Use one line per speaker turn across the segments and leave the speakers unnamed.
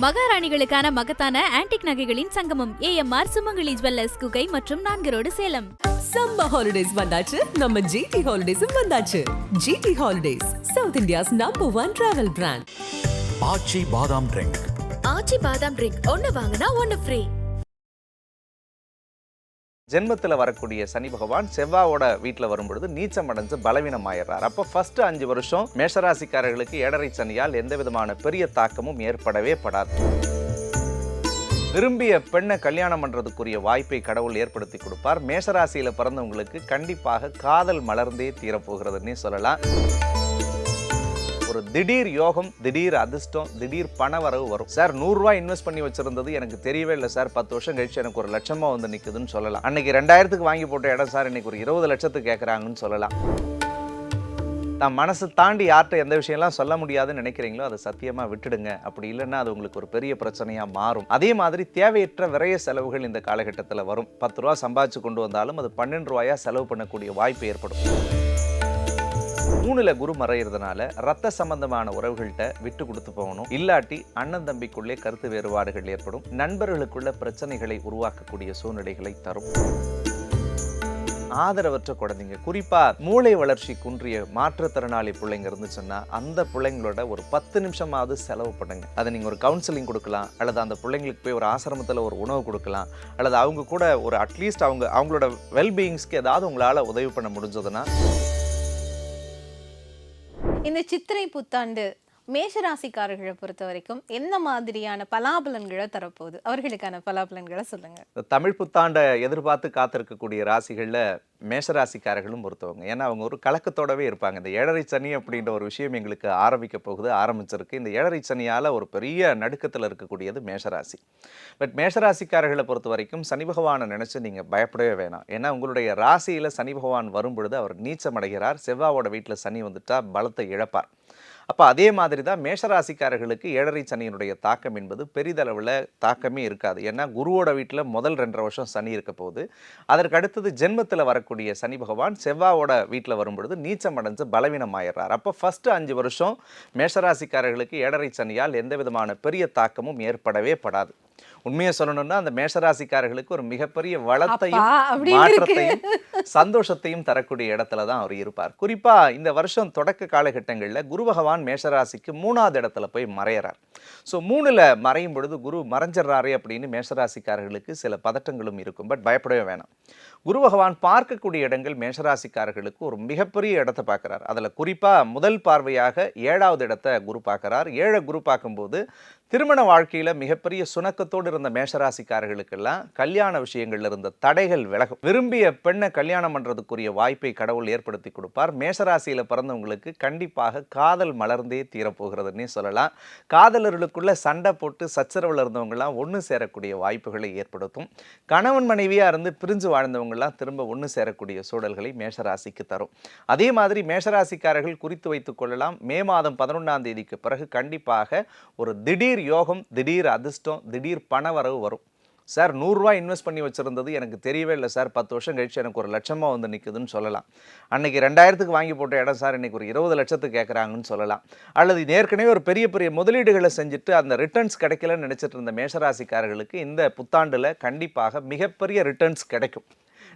மகாராணிகளுக்கான மகத்தான ஆன்டிக் நகைகளின் சங்கமம் ஏஎம்ஆர் சுமங்கலி ஜுவல்லர்ஸ் குகை மற்றும் நான்கு ரோடு சேலம்.
சம்மர் ஹாலிடேஸ் வந்தாச்சு நம்ம ஜிடி ஹாலிடேஸும் வந்தாச்சு. GT holidays south India's number one travel brand
Aachi badam drink
Aachi பாதாம் ட்ரிங்க் ஒன்னு வாங்கினா ஒன்னு ஃப்ரீ
ஜென்மத்தில் வரக்கூடிய சனி பகவான் செவ்வாவோட வீட்டில் வரும்பொழுது நீச்சம் அடைஞ்சு பலவீனம் ஆயிடுறார். அப்போ ஃபர்ஸ்ட் அஞ்சு வருஷம் மேஷராசிக்காரர்களுக்கு ஏழரை சனியால் எந்த விதமான பெரிய தாக்கமும் ஏற்படவே படாது. விரும்பிய பெண்ணை கல்யாணம் பண்றதுக்குரிய வாய்ப்பை கடவுள் ஏற்படுத்தி கொடுப்பார். மேஷராசியில் பிறந்தவங்களுக்கு கண்டிப்பாக காதல் மலர்ந்தே தீரப்போகிறதுன்னே சொல்லலாம். ஒரு திடீர் யோகம் திடீர் அதிர்ஷ்டம் திடீர் பண வரவு வரும். சார் நூறுரூவா இன்வெஸ்ட் பண்ணி வச்சிருந்தது எனக்கு தெரியவே இல்லை சார். பத்து வருஷம் கழிச்சு எனக்கு ஒரு லட்சமா வந்து நிற்குதுன்னு சொல்லலாம். அன்னைக்கு ரெண்டாயிரத்துக்கு வாங்கி போட்ட இடம் சார் இன்னைக்கு ஒரு இருபது லட்சத்துக்கு கேட்குறாங்கன்னு சொல்லலாம். தான் மனசு தாண்டி யார்கிட்ட எந்த விஷயம்லாம் சொல்ல முடியாதுன்னு நினைக்கிறீங்களோ அதை சத்தியமாக விட்டுடுங்க. அப்படி இல்லைன்னா அது உங்களுக்கு ஒரு பெரிய பிரச்சனையாக மாறும். அதே மாதிரி தேவையற்ற விரைய செலவுகள் இந்த காலகட்டத்தில் வரும். பத்து ரூபா சம்பாதிச்சு கொண்டு வந்தாலும் அது பன்னெண்டு ரூபாயா செலவு பண்ணக்கூடிய வாய்ப்பு ஏற்படும். மூணுல குரு மறையிறதுனால ரத்த சம்பந்தமான உறவுகள்கிட்ட விட்டு கொடுத்து போகணும். இல்லாட்டி அண்ணன் தம்பிக்குள்ளே கருத்து வேறுபாடுகள் ஏற்படும். நண்பர்களுக்குள்ள பிரச்சனைகளை உருவாக்கக்கூடிய சூழ்நிலைகளை தரும். ஆதரவற்ற குழந்தைங்க. குறிப்பா மூளை வளர்ச்சி குன்றிய மாற்றுத்திறனாளி பிள்ளைங்க இருந்துச்சுன்னா அந்த பிள்ளைங்களோட ஒரு பத்து நிமிஷமாவது செலவு பண்ணுங்க. அதை நீங்க ஒரு கவுன்சிலிங் கொடுக்கலாம். அல்லது அந்த பிள்ளைங்களுக்கு போய் ஒரு ஆசிரமத்தில் ஒரு உணவு கொடுக்கலாம். அல்லது அவங்க கூட ஒரு அட்லீஸ்ட் அவங்க அவங்களோட வெல்பீயிங்ஸ்க்கு ஏதாவது உங்களால் உதவி பண்ண முடிஞ்சதுன்னா
இந்த சித்திரை புத்தாண்டு மேஷராசிக்காரர்களை பொறுத்த வரைக்கும் என்ன மாதிரியான பலாபலன்களை தரப்போகுது? அவர்களுக்கான பலாபலன்களை சொல்லுங்க.
தமிழ் புத்தாண்டை எதிர்பார்த்து காத்திருக்கக்கூடிய ராசிகளில் மேஷராசிக்காரர்களும் பொறுத்தவங்க. ஏன்னா அவங்க ஒரு கலக்கத்தோடவே இருப்பாங்க. இந்த ஏழரை சனி அப்படின்ற ஒரு விஷயம் எங்களுக்கு ஆரம்பிக்க போகுது ஆரம்பிச்சிருக்கு. இந்த ஏழரை சனியால் ஒரு பெரிய நடுக்கத்தில் இருக்கக்கூடியது மேஷராசி. பட் மேஷராசிக்காரர்களை பொறுத்த வரைக்கும் சனி பகவானை நினச்சி நீங்கள் பயப்படவே வேணாம். ஏன்னா உங்களுடைய ராசியில் சனி பகவான் வரும் பொழுது அவர் நீச்சமடைகிறார். செவ்வாவோட வீட்டில் சனி வந்துட்டா பலத்தை இழப்பார். அப்போ அதே மாதிரி தான் மேஷராசிக்காரர்களுக்கு ஏழரை சனியினுடைய தாக்கம் என்பது பெரிதளவில் தாக்கமே இருக்காது. ஏன்னா குருவோட வீட்டில் முதல் ரெண்டரை வருஷம் சனி இருக்க போகுது. அதற்கு அடுத்தது ஜென்மத்தில் வரக்கூடிய சனி பகவான் செவ்வாவோட வீட்டில் வரும்பொழுது நீச்சம் அடைஞ்சு பலவீனம் ஆயிடுறார். அப்போ ஃபஸ்ட்டு அஞ்சு வருஷம் மேஷராசிக்காரர்களுக்கு ஏழரை சனியால் எந்த விதமான பெரிய தாக்கமும் ஏற்படவே படாது. உண்மையை சொல்லணும்னா அந்த மேஷராசிக்காரர்களுக்கு ஒரு மிகப்பெரிய வளத்தையும். மாற்றத்தையும் சந்தோஷத்தையும் தரக்கூடிய இடத்துல தான் அவர் இருப்பார். குறிப்பா இந்த வருஷம் தொடக்க காலகட்டங்களில் குரு பகவான் மேஷராசிக்கு மூணாவது இடத்துல போய் மறையிறார். ஸோ மூணுல மறையும் பொழுது குரு மறைஞ்சிடறாரு அப்படின்னு மேஷராசிக்காரர்களுக்கு சில பதட்டங்களும் இருக்கும். பட் பயப்படவே வேணாம். குரு பகவான் பார்க்கக்கூடிய இடங்கள் மேஷராசிக்காரர்களுக்கு ஒரு மிகப்பெரிய இடத்தை பார்க்குறார். அதில் குறிப்பாக முதல் பார்வையாக ஏழாவது இடத்தை குரு பார்க்குறார். ஏழை குரு பார்க்கும்போது திருமண வாழ்க்கையில் மிகப்பெரிய சுணக்கத்தோடு இருந்த மேஷராசிக்காரர்களுக்கெல்லாம் கல்யாண விஷயங்கள்ல இருந்த தடைகள் விலகும். விரும்பிய பெண்ணை கல்யாணம் பண்ணுறதுக்குரிய வாய்ப்பை கடவுள் ஏற்படுத்தி கொடுப்பார். மேஷராசியில் பிறந்தவங்களுக்கு கண்டிப்பாக காதல் மலர்ந்தே தீரப்போகிறதுன்னே சொல்லலாம். காதலர்களுக்குள்ள சண்டை போட்டு சச்சரவில் இருந்தவங்கலாம் ஒன்று சேரக்கூடிய வாய்ப்புகளை ஏற்படுத்தும். கணவன் மனைவியாக இருந்து பிரிஞ்சு வாழ்ந்தவங்கலாம் திரும்ப ஒன்று சேரக்கூடிய சூழல்களை மேஷராசிக்கு தரும். அதே மாதிரி மேஷராசிக்காரர்கள் குறித்து வைத்துக் கொள்ளலாம். மே மாதம் பதினொன்றாம் தேதிக்கு பிறகு கண்டிப்பாக ஒரு திடீர் யோகம் திடீர் அதிர்ஷ்டம் திடீர் பண வரவு வரும். சார் நூறுரூவா இன்வெஸ்ட் பண்ணி வச்சுருந்தது எனக்கு தெரியவே இல்லை சார். பத்து வருஷம் கழிச்சு எனக்கு ஒரு லட்சமாக வந்து நிற்குதுன்னு சொல்லலாம். அன்னைக்கு ரெண்டாயிரத்துக்கு வாங்கி போட்ட இடம் சார் இன்னைக்கு ஒரு இருபது லட்சத்துக்கு கேட்குறாங்கன்னு சொல்லலாம். அல்லது ஏற்கனவே ஒரு பெரிய பெரிய முதலீடுகளை செஞ்சுட்டு அந்த ரிட்டர்ன்ஸ் கிடைக்கலன்னு நினச்சிட்டு இருந்த மேஷராசிக்காரர்களுக்கு இந்த புத்தாண்டில் கண்டிப்பாக மிகப்பெரிய ரிட்டர்ன்ஸ் கிடைக்கும்.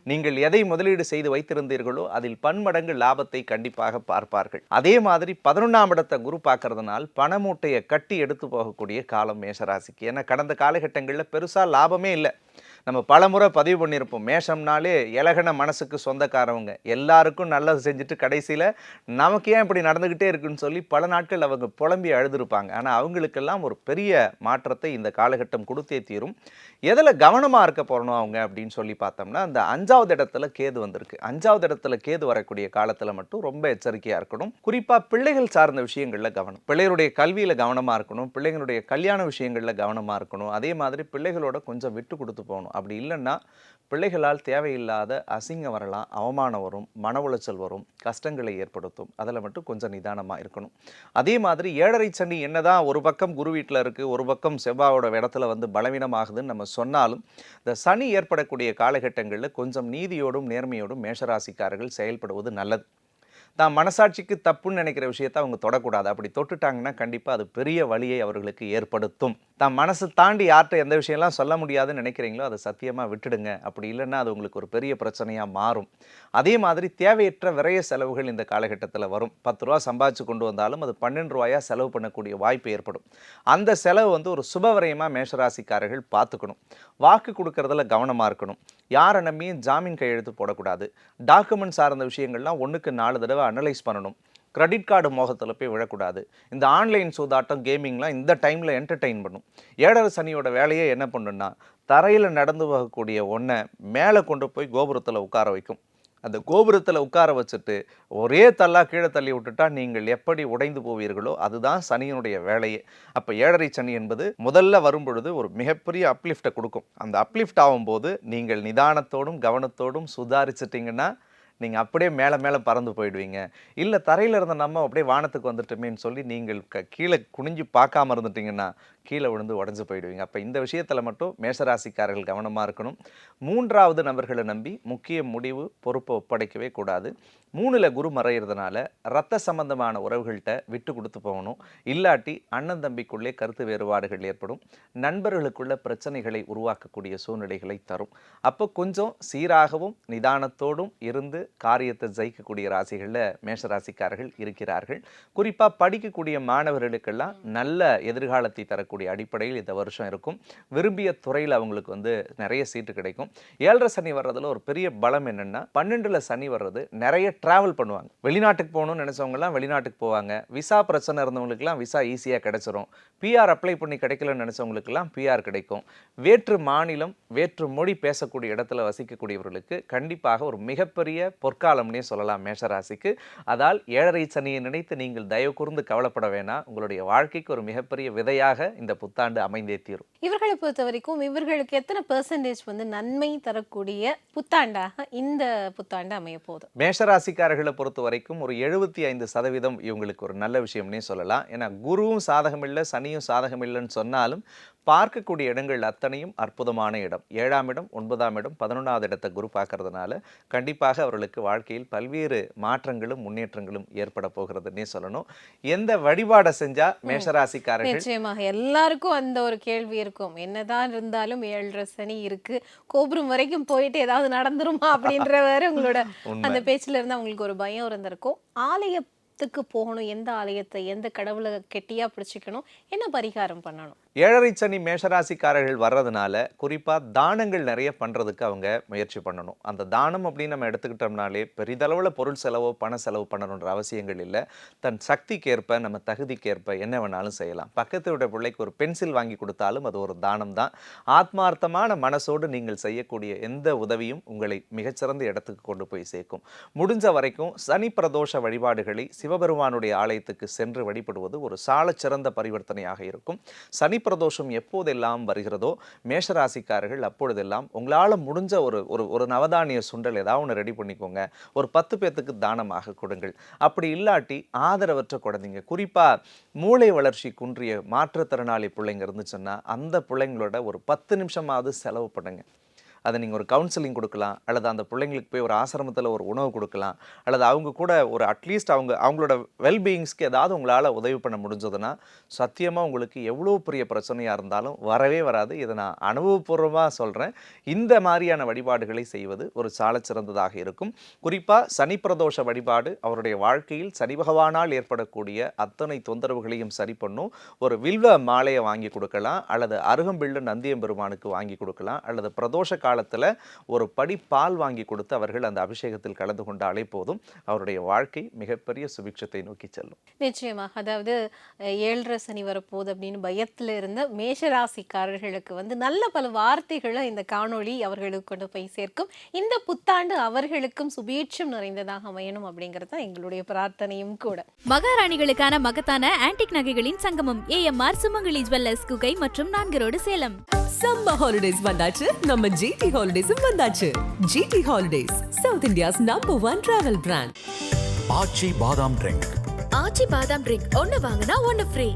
நீங்கள் எதை முதலீடு செய்து வைத்திருந்தீர்களோ அதில் பன்மடங்கு லாபத்தை கண்டிப்பாக பார்ப்பார்கள். அதே மாதிரி பதினொன்றாம் இடத்தை குரு பார்க்கறதுனால் பணமூட்டையை கட்டி எடுத்து போகக்கூடிய காலம் மேஷராசிக்கு. ஏன்னா கடந்த காலகட்டங்களில் பெருசாக லாபமே இல்லை. நம்ம பலமுறை பதிவு பண்ணியிருப்போம். மேஷம்னாலே இலகன மனசுக்கு சொந்தக்காரவங்க. எல்லாருக்கும் நல்லது செஞ்சுட்டு கடைசியில் நமக்கு ஏன் இப்படி நடந்துக்கிட்டே இருக்குன்னு சொல்லி பல நாட்கள் அவங்க புலம்பி அழுதுருப்பாங்க. ஆனால் அவங்களுக்கெல்லாம் ஒரு பெரிய மாற்றத்தை இந்த காலகட்டம் கொடுத்தே தீரும். எதில் கவனமாக இருக்க போகிறணும் அவங்க அப்படின்னு சொல்லி பார்த்தோம்னா அந்த அஞ்சாவது இடத்துல கேது வந்திருக்கு. அஞ்சாவது இடத்துல கேது வரக்கூடிய காலத்தில் மட்டும் ரொம்ப எச்சரிக்கையாக இருக்கணும். குறிப்பாக பிள்ளைகள் சார்ந்த விஷயங்களில் கவனம். பிள்ளைகளுடைய கல்வியில் கவனமாக இருக்கணும். பிள்ளைகளுடைய கல்யாண விஷயங்களில் கவனமாக இருக்கணும். அதே மாதிரி பிள்ளைகளோட கொஞ்சம் விட்டு கொடுத்து போகணும். அப்படி இல்லைன்னா பிள்ளைகளால் தேவையில்லாத அசிங்கம் வரலாம் அவமானம் வரும் மன உளைச்சல் வரும் கஷ்டங்களை ஏற்படுத்தும். அதில் மட்டும் கொஞ்சம் நிதானமாக இருக்கணும். அதே மாதிரி ஏழரை சனி என்னதான் ஒரு பக்கம் குரு வீட்டில் இருக்குது ஒரு பக்கம் செவ்வாவோட இடத்துல வந்து பலவீனமாகுதுன்னு நம்ம சொன்னாலும் இந்த சனி ஏற்படக்கூடிய காலகட்டங்களில் கொஞ்சம் நீதியோடும் நேர்மையோடும் மேஷராசிக்காரர்கள் செயல்படுவது நல்லது. தான் மனசாட்சிக்கு தப்புன்னு நினைக்கிற விஷயத்தை அவங்க தொடக்கூடாது. அப்படி தொட்டுட்டாங்கன்னா கண்டிப்பாக அது பெரிய வழியை அவர்களுக்கு ஏற்படுத்தும். தான் மனசு தாண்டி யார்கிட்ட எந்த விஷயம்லாம் சொல்ல முடியாதுன்னு நினைக்கிறீங்களோ அதை சத்தியமாக விட்டுடுங்க. அப்படி இல்லைன்னா அது உங்களுக்கு ஒரு பெரிய பிரச்சனையாக மாறும். அதே மாதிரி தேவையற்ற விரைய செலவுகள் இந்த காலகட்டத்தில் வரும். பத்து ரூபா சம்பாதிச்சு கொண்டு வந்தாலும் அது பன்னெண்டு ரூபாயாக செலவு பண்ணக்கூடிய வாய்ப்பு ஏற்படும். அந்த செலவு வந்து ஒரு சுபவிரயமாக மேஷராசிக்காரர்கள் பார்த்துக்கணும். வாக்கு கொடுக்கறதுல கவனமாக இருக்கணும். யாரை நம்பியும் ஜாமீன் கையெழுத்து போடக்கூடாது. டாக்குமெண்ட் சார்ந்த விஷயங்கள்லாம் ஒன்றுக்கு நாலு தடவை அனலைஸ் பண்ணணும். கிரெடிட் கார்டு மோகத்தில் போய் விழக்கூடாது. இந்த ஆன்லைன் சூதாட்டம் கேமிங்லாம் இந்த டைமில் என்டர்டெயின் பண்ணும். ஏழரை சனியோட வேலையே என்ன பண்ணுன்னா தரையில் நடந்து போகக்கூடிய ஒன்றை மேலே கொண்டு போய் கோபுரத்தில் உட்கார வைக்கும். அந்த கோபுரத்தில் உட்கார வச்சுட்டு ஒரே தள்ளா கீழே தள்ளி விட்டுட்டா நீங்கள் எப்படி உடைந்து போவீர்களோ அதுதான் சனியினுடைய வேலையே. அப்போ ஏழரை சனி என்பது முதல்ல வரும்பொழுது ஒரு மிகப்பெரிய அப்லிஃப்டை கொடுக்கும். அந்த அப்லிஃப்ட் ஆகும்போது நீங்கள் நிதானத்தோடும் கவனத்தோடும் சுதாரிச்சிட்டிங்கன்னா நீங்கள் அப்படியே மேலே மேலே பறந்து போயிடுவீங்க. இல்லை தரையில் இருந்த நம்ம அப்படியே வானத்துக்கு வந்துட்டோமேன்னு சொல்லி நீங்கள் க கீழே குனிஞ்சு பார்க்காம இருந்துட்டீங்கன்னா கீழே விழுந்து உடஞ்சு போயிடுவீங்க. அப்போ இந்த விஷயத்தில் மட்டும் மேஷராசிக்காரர்கள் கவனமாக இருக்கணும். மூன்றாவது நபர்களை நம்பி முக்கிய முடிவு பொறுப்பை ஒப்படைக்கவே கூடாது. மூணில் குரு மறையிறதுனால ரத்த சம்பந்தமான உறவுகள்கிட்ட விட்டு கொடுத்து போகணும். இல்லாட்டி அண்ணன் தம்பிக்குள்ளே கருத்து வேறுபாடுகள் ஏற்படும். நண்பர்களுக்குள்ள பிரச்சனைகளை உருவாக்கக்கூடிய சூழ்நிலைகளை தரும். அப்போ கொஞ்சம் சீராகவும் நிதானத்தோடும் இருந்து காரியத்தை ஜெயிக்கக்கூடிய ராசிகளில் மேஷராசிக்காரர்கள் இருக்கிறார்கள். குறிப்பாக படிக்கக்கூடிய மாணவர்களுக்கெல்லாம் நல்ல எதிர்காலத்தை தரக்கூடிய அடிப்படையில் இந்த வருஷம் இருக்கும். விரும்பிய துறையில் அவங்களுக்கு வந்து நிறைய சீட்டு கிடைக்கும். ஏழரை சனி வர்றதுல ஒரு பெரிய பலம் என்னென்னா பன்னெண்டில் சனி வர்றது நிறைய ட்ராவல் பண்ணுவாங்க. வெளிநாட்டுக்கு போகணும்னு நினச்சவங்கலாம் வெளிநாட்டுக்கு போவாங்க. விசா பிரச்சனை இருந்தவங்களுக்குலாம் விசா ஈஸியாக கிடைச்சிரும். பிஆர் அப்ளை பண்ணி கிடைக்கலன்னு நினச்சவங்களுக்குலாம் பிஆர் கிடைக்கும். வேற்று மாநிலம் வேற்று மொழி பேசக்கூடிய இடத்துல வசிக்கக்கூடியவர்களுக்கு கண்டிப்பாக ஒரு மிகப்பெரிய பொற்காலம்னே சொல்லலாம் மேஷராசிக்கு. அதால் ஏழரை சனியை நினைத்து நீங்கள் தயவு கூர்ந்து கவலைப்பட வேணாம் உங்களுடைய வாழ்க்கைக்கு ஒரு மிகப்பெரிய விதையாக இந்த புத்தாண்டு அமைந்தே தீரும்.
இவர்களை பொறுத்த வரைக்கும் இவர்களுக்கு எத்தனை பெர்சன்டேஜ் வந்து நன்மை தரக்கூடிய புத்தாண்டாக இந்த புத்தாண்டு அமைய போகுது?
மேஷராசிக்காரர்களை பொறுத்த வரைக்கும் ஒரு எழுபத்தி ஐந்து சதவீதம் இவங்களுக்கு ஒரு நல்ல விஷயம்னே சொல்லலாம். ஏன்னா குருவும் சாதகம் இல்லை சனியும் சாதகம் இல்லைன்னு சொன்னாலும் பார்க்கக்கூடிய இடங்கள் அத்தனையும் அற்புதமான இடம். ஏழாம் இடம் ஒன்பதாம் இடம் பதினொன்றாவது இடத்தை குரு பார்க்கறதுனால கண்டிப்பாக அவர்களுக்கு வாழ்க்கையில் பல்வேறு மாற்றங்களும் முன்னேற்றங்களும் ஏற்பட போகிறதுன்னே சொல்லணும். எந்த வழிபாடை செஞ்சா மேஷராசிக்காரர்கள்?
நிச்சயமாக. எல்லாருக்கும் அந்த ஒரு கேள்வி இருக்கும். என்னதான் இருந்தாலும் ஏழரை சனி இருக்கு. கோபுரம் வரைக்கும் போயிட்டு ஏதாவது நடந்துருமா அப்படின்ற வேற உங்களோட. அந்த பேச்சுல இருந்து அவங்களுக்கு ஒரு பயம் இருந்திருக்கும். ஆலயத்துக்கு போகணும் எந்த ஆலயத்தை எந்த கடவுளை கெட்டியா பிடிச்சிக்கணும் என்ன பரிகாரம் பண்ணணும்?
ஏழரை சனி மேஷராசிக்காரர்கள் வர்றதுனால குறிப்பாக தானங்கள் நிறைய பண்ணுறதுக்கு அவங்க முயற்சி பண்ணணும். அந்த தானம் அப்படின்னு நம்ம எடுத்துக்கிட்டோம்னாலே பெரிதளவில் பொருள் செலவோ பண செலவு பண்ணணுன்ற அவசியங்கள் இல்லை. தன் சக்திக்கேற்ப நம்ம தகுதிக்கேற்ப என்ன வேணாலும் செய்யலாம். பக்கத்து விட பிள்ளைக்கு ஒரு பென்சில் வாங்கி கொடுத்தாலும் அது ஒரு தானம் தான். ஆத்மார்த்தமான மனசோடு நீங்கள் செய்யக்கூடிய எந்த உதவியும் உங்களை மிகச்சிறந்த இடத்துக்கு கொண்டு போய் சேர்க்கும். முடிஞ்ச வரைக்கும் சனி பிரதோஷ வழிபாடுகளை சிவபெருமானுடைய ஆலயத்துக்கு சென்று வழிபடுவது ஒரு சாலச் சிறந்த பரிவர்த்தனையாக இருக்கும். சனி பிரதோஷம் எப்போதெல்லாம் வருகிறதோ மேஷராசிக்காரர்கள் அப்பொழுதெல்லாம் உங்களால் முடிஞ்ச ஒரு ஒரு ஒரு நவதானிய சுண்டல் ஏதாவது ஒன்று ரெடி பண்ணிக்கோங்க. ஒரு பத்து பேர்த்துக்கு தானமாக கொடுங்கள். அப்படி இல்லாட்டி ஆதரவற்ற குழந்தைங்க குறிப்பாக மூளை வளர்ச்சி குன்றிய மாற்றுத்திறனாளி பிள்ளைங்க இருந்துச்சுன்னா அந்த பிள்ளைங்களோட ஒரு பத்து நிமிஷமாவது செலவு பண்ணுங்கள் அதை நீங்கள் ஒரு கவுன்சிலிங் கொடுக்கலாம் அல்லது அந்த பிள்ளைங்களுக்கு போய் ஒரு ஆசிரமத்தில் ஒரு உணவு கொடுக்கலாம் அல்லது அவங்க கூட ஒரு அட்லீஸ்ட் அவங்க அவங்களோட வெல்பீயிங்ஸ்க்கு ஏதாவது உங்களால் உதவி பண்ண முடிஞ்சதுன்னா சத்தியமாக உங்களுக்கு எவ்வளோ பெரிய பிரச்சனையாக இருந்தாலும் வரவே வராது. இதை நான் அனுபவபூர்வமாக சொல்கிறேன் இந்த மாதிரியான வழிபாடுகளை செய்வது ஒரு சால சிறந்ததாக இருக்கும். குறிப்பாக சனி பிரதோஷ வழிபாடு அவருடைய வாழ்க்கையில் சனி பகவானால் ஏற்படக்கூடிய அத்தனை தொந்தரவுகளையும் சரி பண்ணும். ஒரு வில்வ மாலையை வாங்கி கொடுக்கலாம் அல்லது அருகம்பிள்ளு நந்தியம்பெருமானுக்கு வாங்கி கொடுக்கலாம் அல்லது பிரதோஷ காலத்தில் ஒரு படி பால் வாங்கி கொடுத்து அவர்கள் அந்த அபிஷேகத்தில் கலந்து கொண்டாலே போதும். அவருடைய வாழ்க்கை மிகப்பெரிய சுபிக்ஷத்தை நோக்கி செல்லும்.
நிச்சயமாக அதாவது ஏழரை சனி வரப்போகுது அப்படின்னு பயத்துல இருந்த மேஷராசிக்காரர்களுக்கு வந்து நல்ல பல வார்த்தைகளை இந்த காணொளி அவர்களுக்கு கொண்டு போய் சேர்க்கும். இந்த புத்தாண்டு அவர்களுக்கும் சுபீட்சம் நிறைந்ததாக அமையணும் அப்படிங்கிறது தான் எங்களுடைய பிரார்த்தனையும் கூட.
மகாராணிகளுக்கான மகத்தான ஆன்டிக் நகைகளின் சங்கமம் ஏஎம்ஆர் சுமங்கலி ஜுவல்லர்ஸ் குகை மற்றும் நான்கு ரோடு சேலம்.
சம்மர் ஹாலிடேஸ் வந்தாச்சு. நம்ம ஜிடி ஹாலிடேஸும் வந்தாச்சு. GT holidays south India's number one travel brand
Aachi badam drink
Aachi பாதாம் ட்ரிங்க் ஒன்னு வாங்கினா ஒன்னு ஃப்ரீ